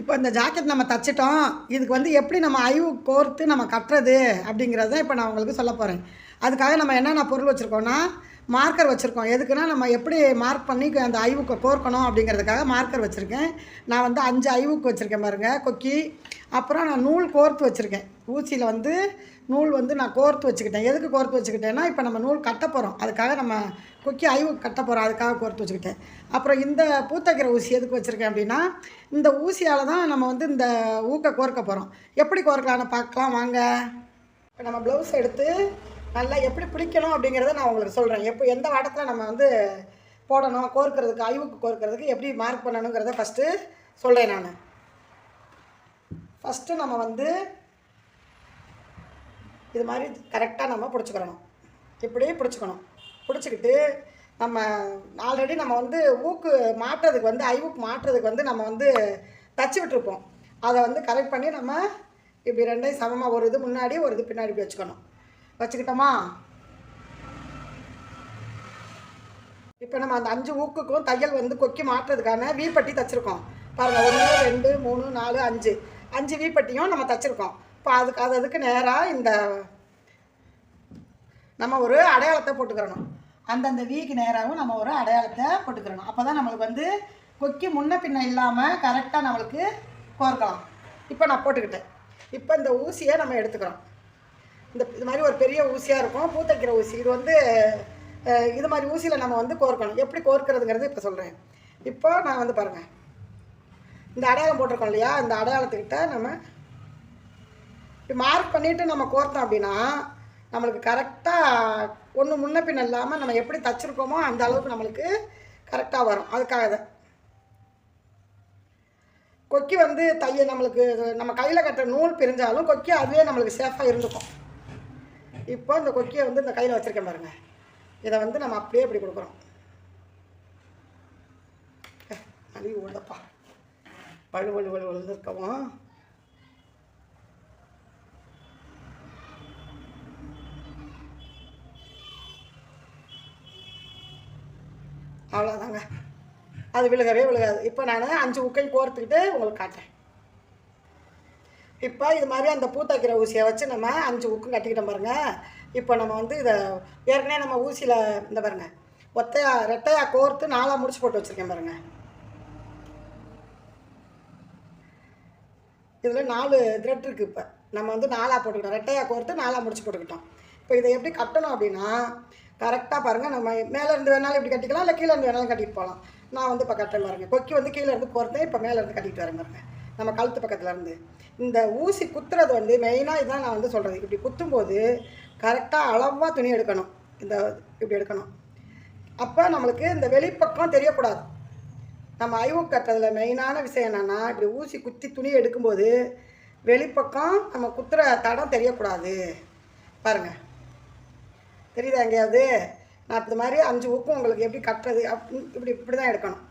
இப்போ இந்த ஜாக்கெட் நம்ம தச்சிட்டோம். இதுக்கு வந்து எப்படி நம்ம ஐவு கோர்த்து நம்ம கட்டுறது அப்படிங்கிறது தான் இப்போ நான் உங்களுக்கு சொல்ல போகிறேன் அதுக்காக நம்ம என்னென்ன பொருள் வச்சுருக்கோன்னா மார்க்கர் வச்சுருக்கோம். எதுக்குன்னா நம்ம எப்படி மார்க் பண்ணி அந்த ஐவுக்கு கோர்க்கணும் அப்படிங்கிறதுக்காக மார்க்கர் வச்சுருக்கேன். நான் வந்து அஞ்சு ஐவுக்கு வச்சுருக்கேன் பாருங்கள் கொக்கி. அப்புறம் நான் நூல் கோர்த்து வச்சுருக்கேன். ஊசியில் வந்து நூல் வந்து நான் கோர்த்து வச்சுக்கிட்டேன். எதுக்கு கோர்த்து வச்சுக்கிட்டேன்னா இப்போ நம்ம நூல் கட்ட போகிறோம் அதுக்காக நம்ம குக்கி ஐவு கட்ட போகிறோம் அதுக்காக கோர்த்து வச்சுக்கிட்டேன். அப்புறம் இந்த பூத்தைக்கிற ஊசி எதுக்கு வச்சுருக்கேன் அப்படின்னா இந்த ஊசியால் தான் நம்ம வந்து இந்த ஊக்க கோர்க்க போகிறோம் எப்படி கோர்க்கலான்னு பார்க்கலாம். வாங்க. இப்போ நம்ம ப்ளவுஸ் எடுத்து நல்லா எப்படி பிடிக்கணும் அப்படிங்கிறத நான் உங்களுக்கு சொல்கிறேன் எப்போ எந்த வாடத்தில் நம்ம வந்து போடணும் கோர்க்கிறதுக்கு ஐவுக்கு கோர்க்கிறதுக்கு எப்படி மார்க் பண்ணணுங்கிறத ஃபஸ்ட்டு சொல்கிறேன் நான். ஃபஸ்ட்டு நம்ம வந்து இது மாதிரி கரெக்டாக நம்ம பிடிச்சிக்கிறணும். இப்படி பிடிச்சிக்கணும். பிடிச்சிக்கிட்டு நம்ம ஆல்ரெடி நம்ம வந்து ஊக்கு மாட்டுறதுக்கு வந்து ஐ ஊக் மாட்டுறதுக்கு வந்து நம்ம வந்து தச்சு விட்டுருப்போம். அதை வந்து கரெக்ட் பண்ணி நம்ம இப்படி ரெண்டையும் சமமாக ஒரு இது முன்னாடி ஒரு இது பின்னாடி இப்படி வச்சுக்கணும். வச்சுக்கிட்டோமா? இப்போ நம்ம அந்த அஞ்சு ஊக்குக்கும் தையல் வந்து கொக்கி மாட்டுறதுக்கான வீப்பட்டி தச்சுருக்கோம். பாருங்கள் ஒன்று ரெண்டு மூணு நாலு அஞ்சு. அஞ்சு வீப்பட்டியும் நம்ம தச்சுருக்கோம். இப்போ அதுக்கு அது அதுக்கு நேராக இந்த நம்ம ஒரு அடையாளத்தை போட்டுக்கிறணும். அந்தந்த வீக்கு நேராகவும் நம்ம ஒரு அடையாளத்தை போட்டுக்கிறணும். அப்போ தான் நம்மளுக்கு வந்து கொக்கி முன்ன பின்ன இல்லாமல் கரெக்டாக நம்மளுக்கு கோர்க்கலாம். இப்போ நான் போட்டுக்கிட்டேன். இப்போ இந்த ஊசியை நம்ம எடுத்துக்கிறோம். இந்த இது மாதிரி ஒரு பெரிய ஊசியாக இருக்கும். பூத்தைக்கிற ஊசி. இது வந்து இது மாதிரி ஊசியில் நம்ம வந்து கோர்க்கணும். எப்படி கோர்க்கிறதுங்கிறது இப்போ சொல்கிறேன் இப்போ நான் வந்து பாருங்கள் இந்த அடையாளம் போட்டிருக்கோம் இல்லையா? இந்த அடையாளத்துக்கிட்ட நம்ம இப்படி மார்க் பண்ணிவிட்டு நம்ம கோர்த்தோம் அப்படின்னா நம்மளுக்கு கரெக்டாக ஒன்று முன்ன பின்ன இல்லாமல் நம்ம எப்படி தச்சுருக்கோமோ அந்த அளவுக்கு நம்மளுக்கு கரெக்டாக வரும். அதுக்காக தான். கொக்கி வந்து தைய நம்மளுக்கு நம்ம கையில் கட்டுற நூல் பிரிஞ்சாலும் கொக்கி அதுவே நம்மளுக்கு சேஃபாக இருந்துக்கும். இப்போ இந்த கொக்கியை வந்து இந்த கையில் வச்சுருக்கேன் பாருங்கள் இதை வந்து நம்ம அப்படியே இப்படி கொடுக்குறோம். அழிவு உள்ளப்பா பழு வலு வலு வலு இருக்கவும் அவ்வளோதாங்க அது விழுகவே விழுகாது. இப்போ நான் அஞ்சு உக்கையும் கோர்த்துக்கிட்டு உங்களுக்கு காட்டுறேன். இப்போ இது மாதிரி அந்த பூத்தாக்கிற ஊசியை வச்சு நம்ம அஞ்சு உக்கும் கட்டிக்கிட்டோம் பாருங்கள் இப்போ நம்ம வந்து இதை ஏற்கனவே நம்ம ஊசியில் இந்த பாருங்க ஒத்தையா ரெட்டையா கோர்த்து நாலாக முடிச்சு போட்டு வச்சுருக்கேன் பாருங்கள் இதில் நாலு த்ரெட் இருக்குது இப்போ. நம்ம வந்து நாலாக போட்டுக்கிட்டோம். ரெட்டையாக கோர்த்து நாலாக முடிச்சு போட்டுக்கிட்டோம். இப்போ இதை எப்படி கட்டணும் அப்படின்னா கரெக்டாக பாருங்கள் நம்ம மேலே இருந்து வேணாலும் இப்படி கட்டிக்கலாம். இல்லை கீழே இருந்து வேணாலும் கட்டிட்டு போகலாம். நான் வந்து இப்போ கட்டுறேன் பாருங்க. கொக்கி வந்து கீழே இருந்து கோர்த்தேன். இப்போ மேலே இருந்து கட்டிட்டு வரேன் நம்ம கழுத்து பக்கத்தில் இருந்து. இந்த ஊசி குத்துறது வந்து மெயினாக இதான் நான் வந்து சொல்கிறது இப்படி குத்தும்போது கரெக்டாக அளவாக துணி எடுக்கணும். இந்த இப்படி எடுக்கணும். அப்போ நம்மளுக்கு இந்த வெளிப்பக்கம் தெரியக்கூடாது. நம்ம ஐவு கட்டுறதுல மெயினான விஷயம் என்னென்னா இப்படி ஊசி குத்தி துணி எடுக்கும்போது வெளிப்பக்கம் நம்ம குத்துற தடம் தெரியக்கூடாது. பாருங்கள் தெரியுதா எங்கேயாவது? நான் இது மாதிரி அஞ்சு ஊக்கம் உங்களுக்கு எப்படி கட்டுறது? அப் இப்படி இப்படி தான் எடுக்கணும்.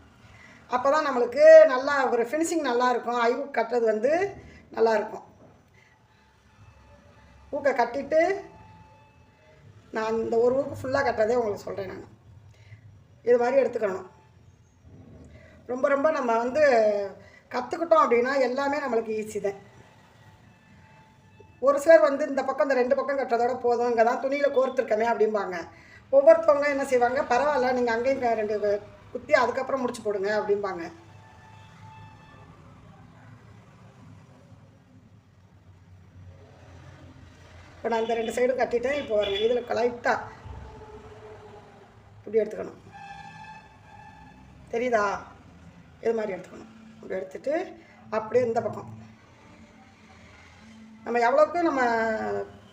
அப்போ தான் நம்மளுக்கு நல்லா ஒரு ஃபினிஷிங் நல்லாயிருக்கும் ஐவு கட்டுறது வந்து நல்லாயிருக்கும் ஊக்கை ஊக்க கட்டிட்டு நான் இந்த ஒரு ஊக்கு ஃபுல்லாக கட்டுறதே உங்களுக்கு சொல்கிறேன் நான். இது மாதிரி எடுத்துக்கணும். ரொம்ப ரொம்ப நம்ம வந்து கற்றுக்கிட்டோம் அப்படின்னா எல்லாமே நம்மளுக்கு ஈஸி தான். ஒரு சிலர் வந்து இந்த பக்கம் இந்த ரெண்டு பக்கம் கட்டுறதோட போதும் இங்கே தான் துணியில் கோர்த்துருக்கமே அப்படிம்பாங்க. ஒவ்வொருத்தவங்க என்ன செய்வாங்க பரவாயில்ல நீங்கள் அங்கேயும் ரெண்டு குத்தி அதுக்கப்புறம் முடிச்சு போடுங்க அப்படிம்பாங்க. இப்போ நான் இந்த ரெண்டு சைடும் கட்டிட்டேன் இப்போ வரேன் இதில் லைட்டாக இப்படி எடுத்துக்கணும். தெரியுதா? இது மாதிரி எடுத்துக்கணும். இப்படி எடுத்துட்டு அப்படியே இந்த பக்கம். நம்ம எவ்வளோக்கு நம்ம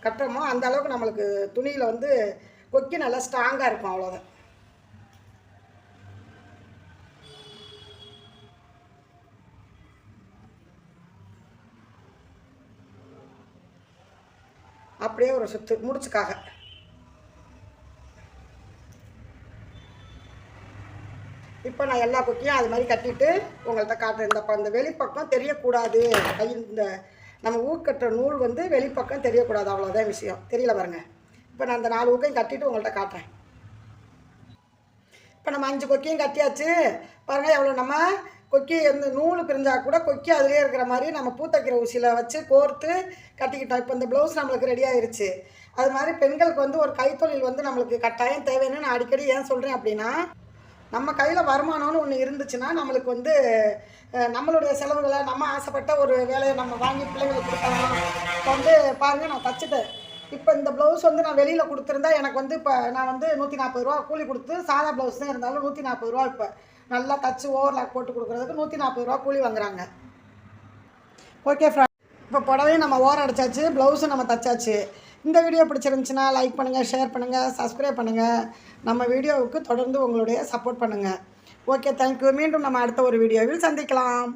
கட்டுறோமோ அந்த அளவுக்கு நம்மளுக்கு துணியில் வந்து கொக்கி நல்லா ஸ்ட்ராங்காக இருக்கும் அவ்வளோதான் அப்படியே ஒரு சுத்து முடிச்சுக்காக. இப்போ நான் எல்லா குக்கியும் அது மாதிரி கட்டிட்டு உங்கள்கிட்ட காட்டுறேன். இந்த இந்த வெளிப்பக்கம் தெரியக்கூடாது. இந்த நம்ம ஊக்கட்டுற நூல் வந்து வெளிப்பக்கம் தெரியக்கூடாது. அவ்வளோதான் விஷயம். தெரியல பாருங்க. இப்போ நான் அந்த நாலு ஊக்கையும் கட்டிட்டு உங்கள்கிட்ட காட்டுறேன். இப்போ நம்ம அஞ்சு கொக்கியும் கட்டியாச்சு. பாருங்கள் எவ்வளோ நம்ம கொக்கி வந்து நூல் பிரிஞ்சா கூட கொக்கி அதுலேயே இருக்கிற மாதிரி நம்ம பூத்தைக்கிற ஊசியில் வச்சு கோர்த்து கட்டிக்கிட்டோம். இப்போ இந்த ப்ளவுஸ் நம்மளுக்கு ரெடி ஆயிடுச்சு அது மாதிரி பெண்களுக்கு வந்து ஒரு கைத்தொழில் வந்து நம்மளுக்கு கட்டாயம் தேவைன்னு நான் அடிக்கடி ஏன் சொல்கிறேன் அப்படின்னா நம்ம கையில் வருமானம்னு ஒன்று இருந்துச்சுன்னா நம்மளுக்கு வந்து நம்மளுடைய செலவுகளை நம்ம ஆசைப்பட்ட ஒரு வேலையை நம்ம வாங்கி பிள்ளைங்களுக்கு கொடுக்கலாம். இப்போ வந்து பாருங்கள் நான் தச்சுட்டேன். இப்போ இந்த ப்ளவுஸ் வந்து நான் வெளியில் கொடுத்துருந்தா எனக்கு வந்து இப்போ நான் வந்து நூற்றி நாற்பது ரூபா கூலி கொடுத்து சாதா ப்ளவுஸ் தான் இருந்தாலும் நூற்றி நாற்பது ரூபா இப்போ. நல்லா தச்சு ஓவர்லாக் போட்டு கொடுக்குறதுக்கு நூற்றி நாற்பது ரூபா கூலி வாங்குறாங்க. ஓகே ஃப்ரா இப்போ புடவையும் நம்ம ஓரம் அடைச்சாச்சு ப்ளவுஸும் நம்ம தச்சாச்சு. இந்த வீடியோ பிடிச்சிருந்துச்சின்னா லைக் பண்ணுங்கள் ஷேர் பண்ணுங்கள் சப்ஸ்கிரைப் பண்ணுங்கள் நம்ம வீடியோவுக்கு தொடர்ந்து உங்களுடைய சப்போர்ட் பண்ணுங்கள் ஓகே தேங்க்யூ மீண்டும் நம்ம அடுத்த ஒரு வீடியோவில் சந்திக்கலாம்.